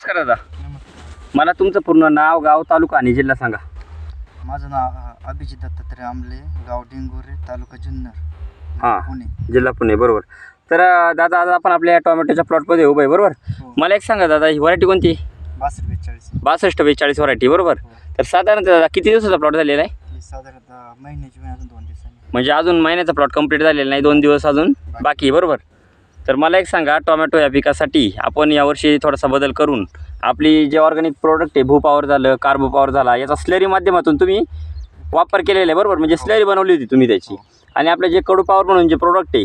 नमस्कार दादा मला तुमचं पूर्ण नाव गाव तालुका आणि जिल्हा सांगा. माझं नाव अभिजित दत्तात्रय आमले गाव डेंगुरे तालुका जुन्नर हा. पुणे. जिल्हा पुणे बरोबर. तर अं, दादा आज आपण आपल्या टोमॅटोच्या प्लॉटमध्ये उभं आहे बरोबर? हो. मला एक सांगा दादा ही व्हरायटी कोणती? बासष्ट बेचाळीस. बासष्ट बेचाळीस व्हरायटी बरोबर? हो. तर साधारणतः दादा किती दिवसाचा प्लॉट झालेला आहे? ही साधारणतः महिन्याची वेळ अजून दोन दिवसांनी. म्हणजे अजून महिन्याचा प्लॉट कंप्लीट झालेला नाही दोन दिवस अजून बाकी आहे बरोबर? तर मला एक सांगा टोमॅटो या पिकासाठी आपण यावर्षी थोडासा बदल करून आपली जे ऑर्गॅनिक प्रोडक्ट आहे भूपावर झालं कार्बो पॉवर झाला याचा स्लरी माध्यमातून तुम्ही वापर केलेला आहे बरोबर? म्हणजे स्लरी बनवली होती तुम्ही त्याची. आणि आपलं जे कडू पॉवर म्हणून जे प्रोडक्ट आहे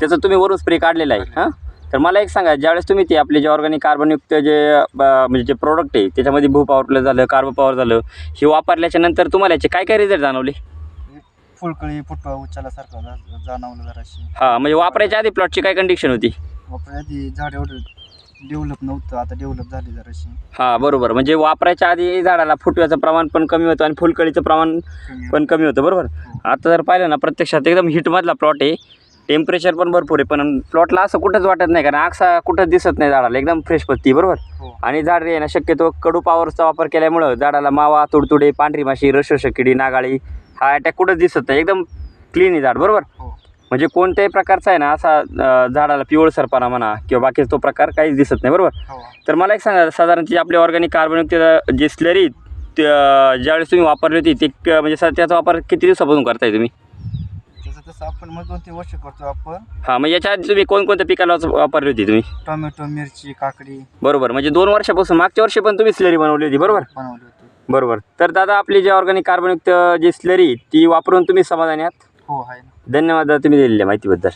त्याचं तुम्ही वरून स्प्रे काढलेला आहे हां? तर मला एक सांगा ज्यावेळेस तुम्ही ते आपले जे ऑर्गॅनिक कार्बनयुक्त जे म्हणजे जे प्रोडक्ट आहे त्याच्यामध्ये भूपावर झालं कार्बो पॉवर झालं हे वापरल्याच्या नंतर तुम्हाला याचे काय काय रिझल्ट जाणवले? फुलकळी फुटवा उचलल्यासारखं जा- जाणवलं जराशी हां म्हणजे वापरायच्या आधी प्लॉटची काय कंडिशन होती? वापरायला आधी झाड एवढं डेव्हलप नव्हतं आता डेव्हलप झाली जराशी हां बरोबर. म्हणजे वापरायच्या आधी झाडाला फुटव्याचं प्रमाण पण कमी होतं आणि फुलकळीचं प्रमाण कमी पण कमी होतं बरोबर? आता जर पाहिलं ना प्रत्यक्षात एकदम हिटमधला प्लॉट आहे. टेम्परेचर पण भरपूर आहे पण प्लॉटला असं कुठंच वाटत नाही कारण आक्सा कुठंच दिसत नाही झाडाला एकदम फ्रेश पत्ती बरोबर? हो. आणि झाड आहे ना शक्यतो कडू पॉवरचा वापर केल्यामुळं झाडाला मावा तुडतुडे पांढरी माशी रशकिडी नागाळी हा अटॅक कुठंच दिसत नाही. एकदम क्लीन आहे झाड बरोबर? हो. म्हणजे कोणत्याही प्रकारचा आहे ना असा झाडाला पिवळसरपणा म्हणा किंवा बाकी तो प्रकार काहीच दिसत नाही बरोबर? हो. तर मला एक सांगा साधारण जी आपली ऑर्गॅनिक कार्बनयुक्त जे स्लरी ज्यावेळेस तुम्ही वापरली होती ते म्हणजे त्याचा वापर किती दिवसापासून करताय तुम्ही? तसं तसं आपण मग दोन तीन वर्ष करतो आपण हां म्हणजे याच्या आधी तुम्ही कोणकोणत्या पिकाला वापरली होती तुम्ही? टोमॅटो मिरची काकडी. बरोबर म्हणजे दोन वर्षापासून मागच्या वर्षी पण तुम्ही स्लरी बनवली होती बरोबर? बनवली होती. बरोबर. तर दादा आपली जी ऑर्गॅनिक कार्बनयुक्त जी स्लरी ती वापरून तुम्ही समाधानी आहात? हो आहे ना. धन्यवाद दादा तुम्ही दिलेल्या माहितीबद्दल.